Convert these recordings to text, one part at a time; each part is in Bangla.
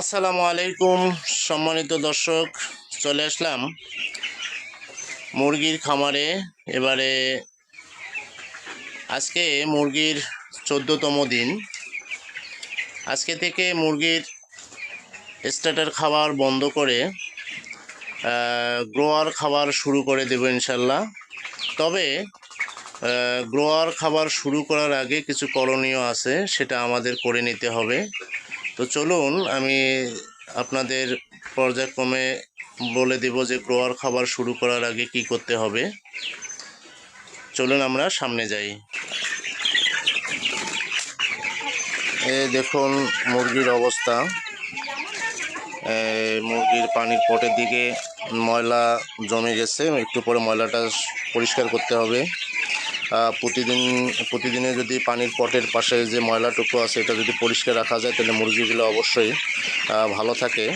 আসসালামু আলাইকুম, সম্মানিত দর্শক, চলে আসলাম মুরগির খামারে। এবারে আজকে মুরগির চোদ্দোতম দিন। আজকে থেকে মুরগির স্টার্টার খাবার বন্ধ করে গ্রোয়ার খাবার শুরু করে দেবো ইনশাল্লাহ। তবে গ্রোয়ার খাবার শুরু করার আগে কিছু করণীয় আছে, সেটা আমাদের করে নিতে হবে। তো চলুন, আমি আপনাদের পর্যায়ক্রমে বলে দেব যে গ্রোয়ার খাবার শুরু করার আগে কি করতে হবে। চলুন আমরা সামনে যাই। এ দেখুন, মুরগির অবস্থা। মুরগির পানির পটের দিকে ময়লা জমে গেছে, একটু পরে ময়লাটা পরিষ্কার করতে হবে। প্রতিদিন, প্রতিদিনে যদি পানির পটের পাশে যে ময়লাটুকু আছে, এটা যদি পরিষ্কার রাখা যায়, তাহলে মুরগিগুলো অবশ্যই ভালো থাকে।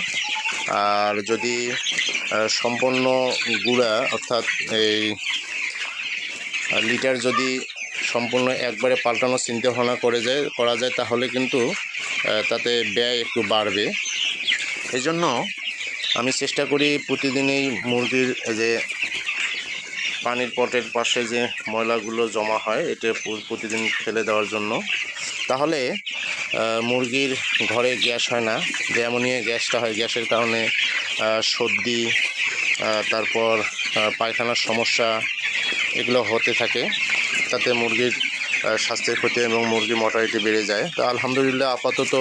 আর যদি সম্পূর্ণ গুঁড়া, অর্থাৎ এই লিটার যদি সম্পূর্ণ একবারে পাল্টানোর চিন্তা ভাবনা করে যায়, করা যায়, তাহলে কিন্তু তাতে ব্যয় একটু বাড়বে। এই জন্য আমি চেষ্টা করি প্রতিদিনই মুরগির যে পানির পটের পাশে যে ময়লাগুলো জমা হয়, এটা প্রতিদিন ফেলে দেওয়ার জন্য। তাহলে মুরগির ঘরে গ্যাস হয় না। যে গ্যাসটা হয়, গ্যাসের কারণে সর্দি তারপর পায়খানার সমস্যা এগুলো হতে থাকে। তাতে মুরগির স্বাস্থ্যের ক্ষতি এবং মুরগির মর্টালিটি বেড়ে যায়। তো আলহামদুলিল্লাহ আপাতত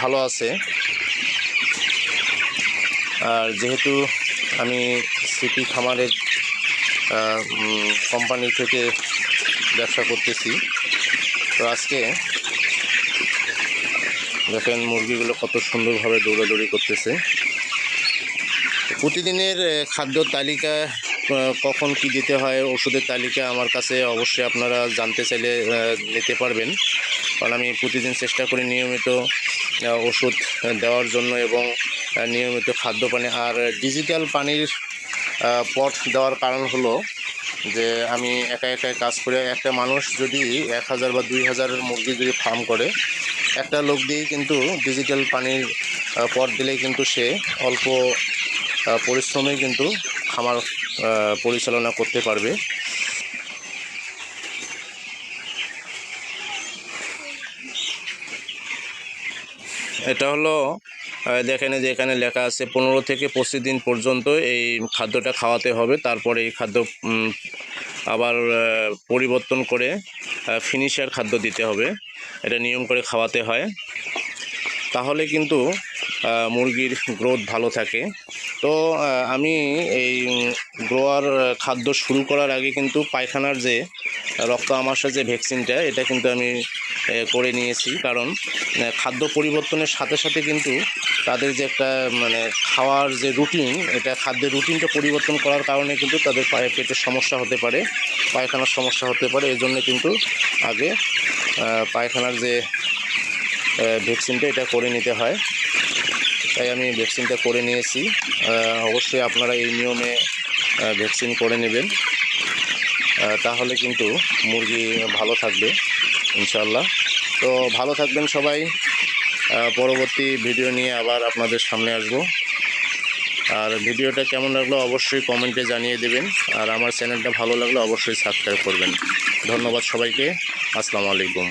ভালো আছে। আর যেহেতু আমি সিপি খামারের কোম্পানি থেকে ব্যবসা করতেছি। তো আজকে দেখেন মুরগিগুলো কত সুন্দরভাবে দৌড়াদৌড়ি করতেছে। প্রতিদিনের খাদ্য তালিকা কখন কি দিতে হয়, ওষুধের তালিকা আমার কাছে অবশ্যই আপনারা জানতে চাইলে নিতে পারবেন। কারণ আমি প্রতিদিন চেষ্টা করি নিয়মিত ওষুধ দেওয়ার জন্য এবং নিয়মিত খাদ্য পানি আর ডিজিটাল পানির পট দেওয়ার কারণ হলো যে আমি একা একাই কাজ করে একটা মানুষ যদি এক হাজার বা দুই হাজারের মুরগি যদি ফার্ম করে, একটা লোক দিয়েই কিন্তু ডিজিটাল পানির পট দিলেই কিন্তু সে অল্প পরিশ্রমে কিন্তু খামার পরিচালনা করতে পারবে। এটা হলো দেখেন যে এখানে লেখা আছে, পনেরো থেকে পঁচিশ দিন পর্যন্ত এই খাদ্যটা খাওয়াতে হবে। তারপরে এই খাদ্য আবার পরিবর্তন করে ফিনিশার খাদ্য দিতে হবে। এটা নিয়ম করে খাওয়াতে হয়। তাহলে কিন্তু মুরগির গ্রোথ ভালো থাকে। তো আমি এই গ্রোয়ার খাদ্য শুরু করার আগে কিন্তু পায়খানার যে রক্ত আমাশা যে ভ্যাকসিনটা এটা কিন্তু আমি করে নিয়েছি। কারণ খাদ্য পরিবর্তনের সাথে সাথে কিন্তু তাদের যে একটা মানে খাওয়ার যে রুটিন এটা খাদ্যের রুটিনটা পরিবর্তন করার কারণে কিন্তু তাদের পায়ে পেটের সমস্যা হতে পারে, পায়খানার সমস্যা হতে পারে। এই জন্য কিন্তু আগে পায়খানার যে ভ্যাকসিনটা এটা করে নিতে হয়। তাই আমি ভ্যাকসিনটা করে নিয়েছি। অবশ্যই আপনারা এই নিয়মে ভ্যাকসিন করে নেবেন। তাহলে কিন্তু মুরগি ভালো থাকবে। ইনশাল্লাহ তো ভালো থাকবেন সবাই। পরবর্তী ভিডিও নিয়ে আবার আপনাদের সামনে আসব। আর ভিডিওটা কেমন লাগল অবশ্যই কমেন্টে জানিয়ে দেবেন। আর আমার চ্যানেলটা ভালো লাগলে অবশ্যই সাবস্ক্রাইব করবেন। ধন্যবাদ সবাইকে। আসসালামু আলাইকুম।